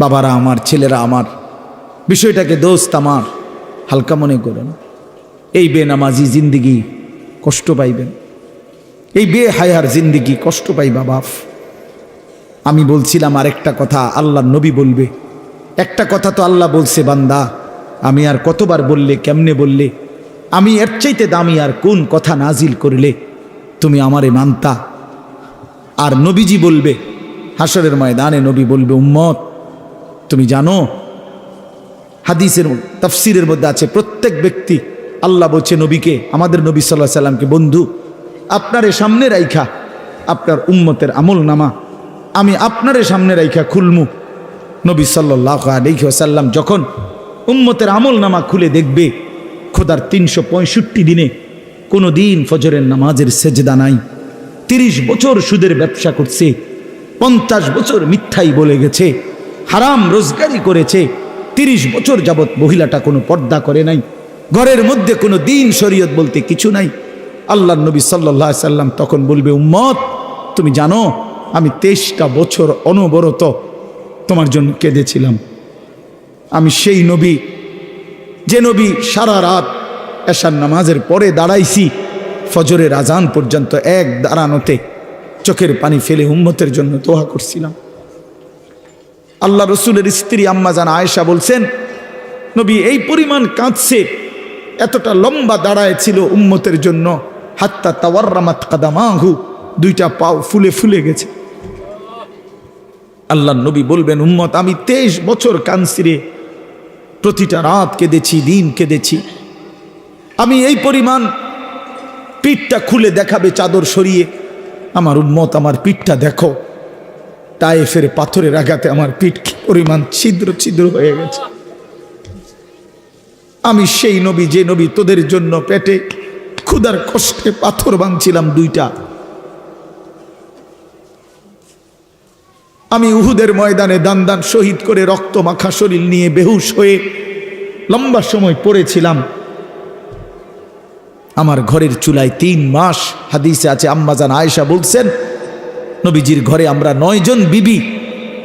বাবারা আমার, ছেলেরা আমার, বিষয়টাকে দোস্ত আমার, হালকা মনে করেন। এই বেনামাজি জিন্দিগি কষ্ট পাইবেন। এই বে হায়ার জিন্দিগি কষ্ট পাই বাপ। আমি বলছিলাম আরেকটা কথা, আল্লাহ নবী বলবে। একটা কথা তো আল্লাহ বলছে, বান্দা, আমি আর কতবার বললে, কেমনে বললে? আমি এর চাইতে দামি আর কোন কথা নাজিল করলে? তুমি আমারে মানতা। আর নবীজি বলবে হাসরের ময়দানে নবী বলবে, উম্মত তুমি জানো? হাদিসের তফসিরের মধ্যে আছে, প্রত্যেক ব্যক্তি আল্লাহ বলছে নবীকে, আমাদের নবী সাল্লাহ সাল্লামকে, বন্ধু, আপনারে সামনে রাইখা আপনার উম্মতের আমল নামা, আমি আপনারে সামনে রাইখা খুলমু। নবী সাল্লাহ আলহিহাসাল্লাম যখন উম্মতের আমল নামা খুলে দেখবে, খোদার তিনশো পঁয়ষট্টি দিনে কোনো দিন ফজরের নামাজের সেজদা নাই। তিরিশ বছর সুদের ব্যবসা করছে, পঞ্চাশ বছর মিথ্যাই বলে গেছে। হারাম রোজগারি করেছে। তিরিশ বছর যাবৎ মহিলাটা কোনো পর্দা করে নাই। ঘরের মধ্যে কোনো দিন শরীয়ত বলতে কিছু নাই। আল্লাহ নবী সাল্লাহ সাল্লাম তখন বলবে, উম্মত, তুমি জানো, আমি তেইশটা বছর অনবরত তোমার জন্য কেঁদেছিলাম। আমি সেই নবী, যে নবী সারা রাত এশার নামাজের পরে দাঁড়াইছি, ফজরের আজান পর্যন্ত এক দাঁড়ানোতে চোখের পানি ফেলে উম্মতের জন্য দোয়া করছিলাম। আল্লাহ রসুলের স্ত্রী আম্মা জান আয়েশা বলছেন, নবী, এই পরিমাণ কাঁদছে, এতটা লম্বা দাঁড়ায় ছিল উম্মতের জন্য, হাত্তা তাওয়ার্রামাত কাদামাহু, দুইটা পাও ফুলে ফুলে গেছে। আল্লাহ নবী বলবেন, উম্মত, আমি তেইশ বছর কানসিরে, প্রতিটা রাত কেঁদেছি, দিন কেঁদেছি। আমি এই পরিমাণ পিঠটা খুলে দেখাবে চাদর সরিয়ে। আমার উন্মত আমার পিঠটা দেখো। টাইফের পাথরের আঘাতে আমার পিঠ পরিমাণ ছিদ্র ছিদ্র হয়ে গেছে। আমি সেই নবী, যে নবী তোদের জন্য পেটে ক্ষুদার কষ্টে পাথর বাঁধছিলাম দুইটা। আমি উহুদের ময়দানে দান দান শহীদ করে রক্ত মাখা শরীর নিয়ে বেহুশ হয়ে লম্বা সময় পড়েছিলাম। আমার ঘরের চুলায় তিন মাস হাদিসে আছে আম্মাজান আয়েশা বলছেন নবীজির ঘরে আমরা নয়জন বিবি।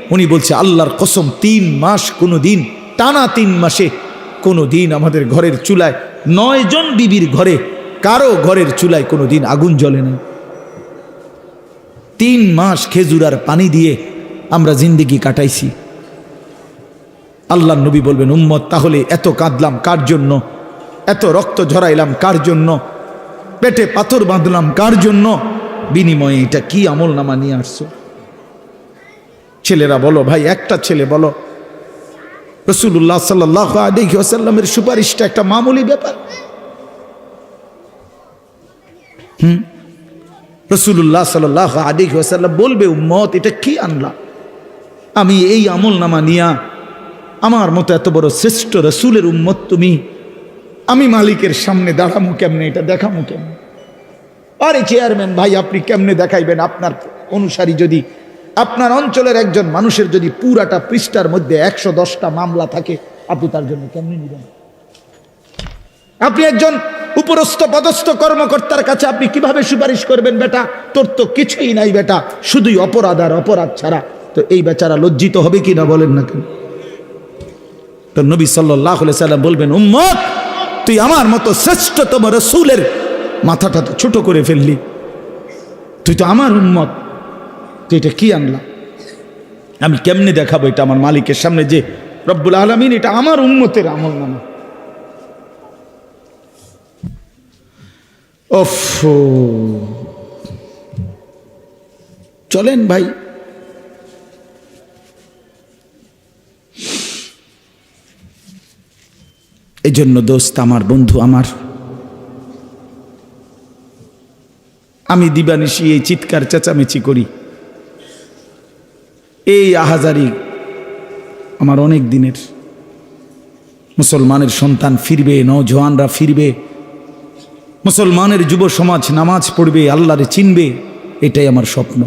উনি বলছে, আল্লাহর কসম, তিন মাস কোনো দিন টানা তিন মাসে কোনো দিন আমাদের ঘরের চুলায় নয়জন বিবির ঘরে, কারও ঘরের চুলায় কোনো দিন আগুন জ্বলে না তিন মাস খেজুর আর পানি দিয়ে আমরা জিন্দিগি কাটাইছি। আল্লাহ নবী বলবেন, উম্মত, তাহলে এত কাঁদলাম কার জন্য? এত রক্ত ঝরাইলাম কার জন্য? পেটে পাথর বাঁধলাম কার জন্য? বিনিময়ে এটা কি আমল নামা নিয়ে আসছো? ছেলেরা বলো, ভাই, একটা ছেলে বলো। রসুল্লাহ সাল্লাহ সুপারিশটা একটা মামুলি ব্যাপার। হুম? রসুল্লাহ সাল্লাহ আলিহাসাল্লাম বলবে, উম্মত, এটা কি আনলা? আমি এই আমল নামা নিয়া আমার মতো এত বড় শ্রেষ্ঠ রসুলের উম্মত তুমি, আমি মালিকের সামনে দাঁড়ামু কেমনে, এটা দেখামু কেমনে? আরে চেয়ারম্যান ভাই, আপনি কেমনে দেখাইবেন? আপনার অনুসারী যদি, আপনার অঞ্চলের একজন মানুষের যদি পুরাটা পৃষ্ঠার মধ্যে একশো দশটা মামলা থাকে, আপনি তার জন্য কেমনে নেবেন? আপনি একজন উপরস্থ পদস্থ কর্মকর্তার কাছে আপনি কীভাবে সুপারিশ করবেন বেটা? তোর তো কিছুই নাই বেটা, শুধুই অপরাধ আর অপরাধ ছাড়া। তো এই বেচারা লজ্জিত হবে কি না বলেন না কেন? তো নবী সাল্লাহ সাল্লাম বলবেন, উম্মত, তুই আমার মতো শ্রেষ্ঠতম রসুলের মাথাটা ছোট করে ফেললি। তুই তো আমার উম্মত। তুই এটা কি আনলা? আমি কেমনে দেখাবো এটা আমার মালিকের সামনে যে রব্বুল আলমিন এটা আমার উন্মতের আমল নামা। চলেন ভাই। এই জন্য দোস্ত, আমার বন্ধু আমার আমি দিবানিশি এই চিৎকার চেঁচামেচি করি। এই আহাজারি আমার অনেক দিনের। মুসলমানের সন্তান ফিরবে নজওয়ানরা ফিরবে। মুসলমানের যুব সমাজ নামাজ পড়বে, আল্লাহরে চিনবে, এটাই আমার স্বপ্ন।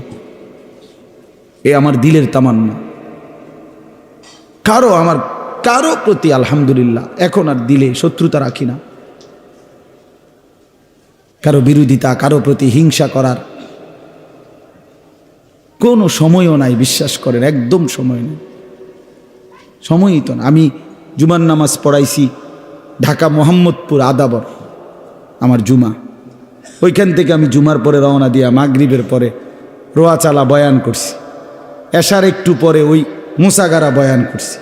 এ আমার দিলের তামান্না। কারও আমার, কারও প্রতি আলহামদুলিল্লাহ, এখন আর দিলে শত্রুতা রাখি না। কারও বিরোধিতা, কারও প্রতি হিংসা করার কোনো সময়ও নাই, বিশ্বাস করেন, একদম সময় নেই। সময়ই তো না। আমি জুমার নামাজ পড়াইছি ঢাকা মোহাম্মদপুর আদাবর, আমার জুমা। ওইখান থেকে আমি জুমার পরে রওনা দিয়া মাগরিবের পরে রোয়াচালা বয়ান করছি। এশার একটু পরে ওই মুসাগারা বয়ান করছি।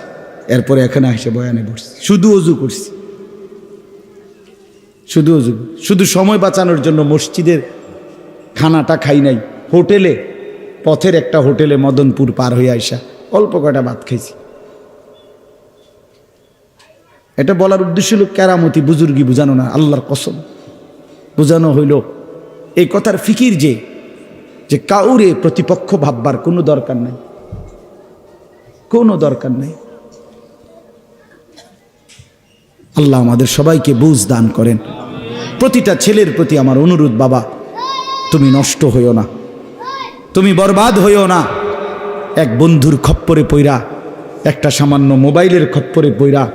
এরপরে এখানে এসে বয়ানে পড়ছি শুধু অজু করছি। শুধু শুধু সময় বাঁচানোর জন্য মসজিদের খানাটা খাই নাই। হোটেলে, পথের একটা হোটেলে মদনপুর পার হয়ে আইসা অল্প কয়টা ভাত খাইছি। এটা বলার উদ্দেশ্য হলো কেরামতি বুজুর্গি বুঝানো না, আল্লাহর কসম। বোঝানো হইল এই কথার ফিকির যে যে কাউরে প্রতিপক্ষ ভাববার কোনো দরকার নাই। কোনো দরকার নেই। আল্লাহ আমাদের সবাইকে বুঝ দান করেন। প্রতিটা ছেলের প্রতি আমার অনুরোধ, বাবা, তুমি নষ্ট হইও না। তুমি বরবাদ হইও না। এক বন্ধুর খপ্পরে পইরা, একটা সামান্য মোবাইলের খপ্পরে পইরা,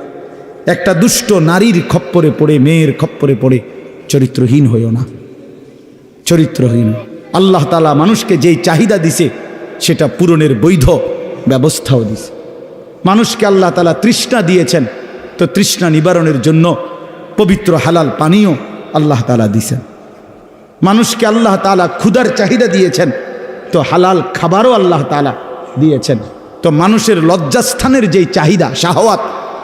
একটা দুষ্ট নারীর খপ্পরে পড়ে, মেয়ের খপ্পরে পড়ে, চরিত্রহীন হইও না। চরিত্রহীন। আল্লাহ তালা মানুষকে যেই চাহিদা দিছে, সেটা পূরণের বৈধ ব্যবস্থাও দিছে। মানুষকে আল্লাহ তালা তৃষ্ণা দিয়েছেন। তো তৃষ্ণা নিবারণের জন্য পবিত্র হালাল পানীয় আল্লাহ তালা দিছেন। মানুষকে আল্লাহ তালা ক্ষুধার চাহিদা দিয়েছেন, তো হালাল খাবারও আল্লাহ তালা দিয়েছেন। তো মানুষের লজ্জাস্থানের যেই চাহিদা, শাহওয়াত,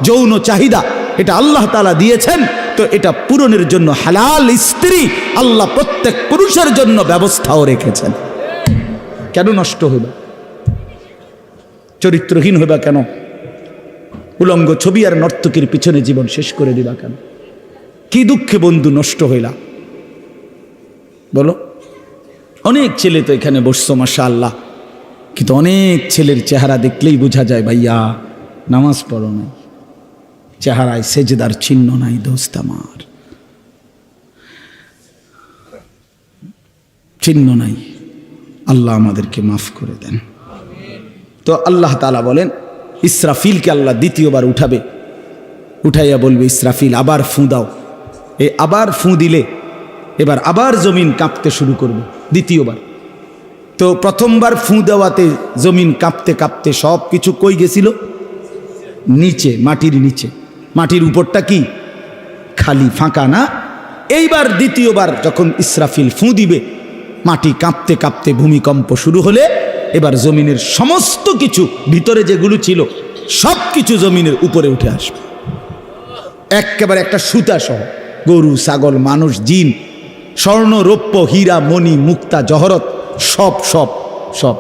যৌন চাহিদা, এটা আল্লাহ তালা দিয়েছেন, তো এটা পূরণের জন্য হালাল স্ত্রী আল্লাহ প্রত্যেক পুরুষের জন্য ব্যবস্থাও রেখেছেন। কেন নষ্ট হইবা? চরিত্রহীন হইবা কেন? উলঙ্গ ছবি আর নর্তকীর পিছনে জীবন শেষ করে দিবা কেন? কি দুঃখে বন্ধু নষ্ট হইলা? বলো। অনেক ছেলে তো এখানে বসছো মাসা আল্লাহ কিন্তু অনেক ছেলের চেহারা দেখলেই বোঝা যায়, ভাইয়া, নামাজ পড়ো নাই। চেহারায় সেজদার চিহ্ন নাই, দোস্ত আমার। চিহ্ন নাই। আল্লাহ আমাদেরকে মাফ করে দেন। তো আল্লাহ তালা বলেন ইসরাফিলকে আল্লাহ দ্বিতীয়বার উঠাবে। উঠাইয়া বলবে, ইসরাফিল, আবার ফুঁ দাও। এ আবার ফুঁ দিলে এবার আবার জমিন কাঁপতে শুরু করবে, দ্বিতীয়বার। তো প্রথমবার ফুঁ দেওয়াতে জমিন কাঁপতে কাঁপতে সব কিছু কই গেছিল? নিচে, মাটির নিচে। মাটির উপরটা কি? খালি, ফাঁকা না? এইবার দ্বিতীয়বার যখন ইসরাফিল ফুঁ দিবে, মাটি কাঁপতে কাঁপতে ভূমিকম্প শুরু হলে এবার জমিনের সমস্ত কিছু ভিতরে যেগুলো ছিল, সব কিছু জমিনের উপরে উঠে আসবে। একেবারে একটা সুতা সহ, গরু, ছাগল, মানুষ, জিন, স্বর্ণ, রৌপ্য, হীরা, মণি, মুক্তা, জহরত, সব সব সব।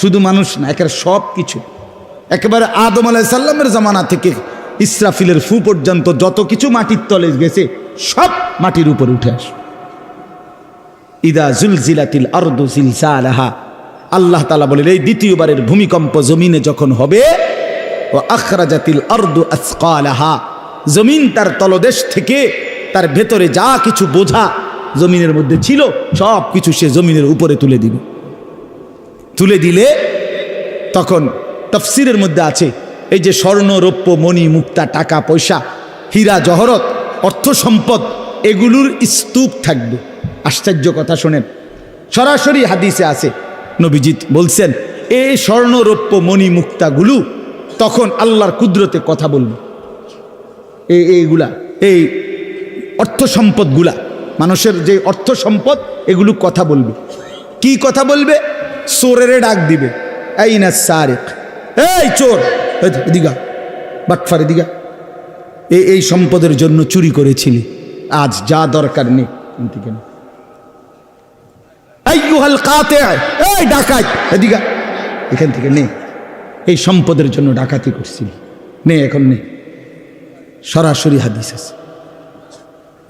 শুধু মানুষ না, একেবারে সব কিছু। একেবারে আদম আলাহ সাল্লামের জামানা থেকে ইসরাফিলের ফু পর্যন্ত যত কিছু মাটির তলে গেছে, সব মাটির উপরে উঠে আসবে। ইদা জুলজিলাতিল আরদু জিলজালাহা আল্লাহ তালা বলেন, এই দ্বিতীয়বারের ভূমিকম্প জমিনে যখন হবে, ও আখরাজাতিল আরদু আসকালাহা, জমিন তার তলদেশ থেকে তার ভেতরে যা কিছু বোঝা জমিনের মধ্যে ছিল সব কিছু সে জমিনের উপরে তুলে দিবে। তুলে দিলে তখন তফসিরের মধ্যে আছে, এই যে স্বর্ণ, রৌপ্য, মণি, মুক্তা, টাকা, পয়সা, হীরা, জহরত, অর্থ সম্পদ, এগুলোর স্তূপ থাকবে। আশ্চর্য কথা শোনেন। সরাসরি হাদিসে আছে নবীজিৎ বলছেন এই স্বর্ণ রৌপ্য মণি মুক্তাগুলো তখন আল্লাহর কুদরতে কথা বলবে। এই এইগুলা, এই অর্থ সম্পদগুলা, মানুষের যে অর্থ সম্পদ, এগুলো কথা বলবে। কি কথা বলবে? চোরেরে ডাক দিবে এই না সারেক। এই চোর দিঘা বাটফারে দিঘা এই এই সম্পদের জন্য চুরি করেছিলি, আজ যা দরকার নেই কিন্তু কেন এই গুহাল কাতে এই ডাকাত। এদিকা এখান থেকে নে। এই সম্পদের জন্য ডাকাতি করছিলি নে, এখন নে। সরাসরি হাদিস আছে।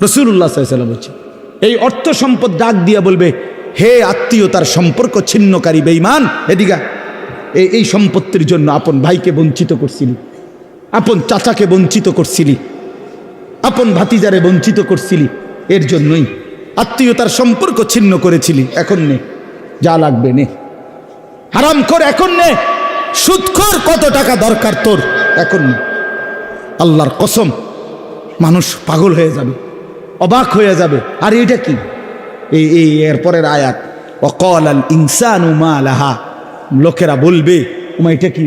রসুল্লাহ বলছে, এই অর্থ সম্পদ ডাক দিয়া বলবে, হে আত্মীয়তার সম্পর্ক ছিন্নকারী বেইমান এদিকা এই সম্পত্তির জন্য আপন ভাইকে বঞ্চিত করছিলি। আপন চাচাকে বঞ্চিত করছিলি। আপন ভাতিজারে বঞ্চিত করছিলি। এর জন্যই আত্মীয়তার সম্পর্ক ছিন্ন করেছিলি, এখন নে, যা লাগবে নে। হারাম কর এখন নে। সুৎখর কত টাকা দরকার তোর, এখন নে। আল্লাহর কসম, মানুষ পাগল হয়ে যাবে, অবাক হয়ে যাবে। আর এটা কি? এই এই এরপরের আয়াত অকল আল ইনসান উমা লাহা। লোকেরা বলবে, উমা, এটা কি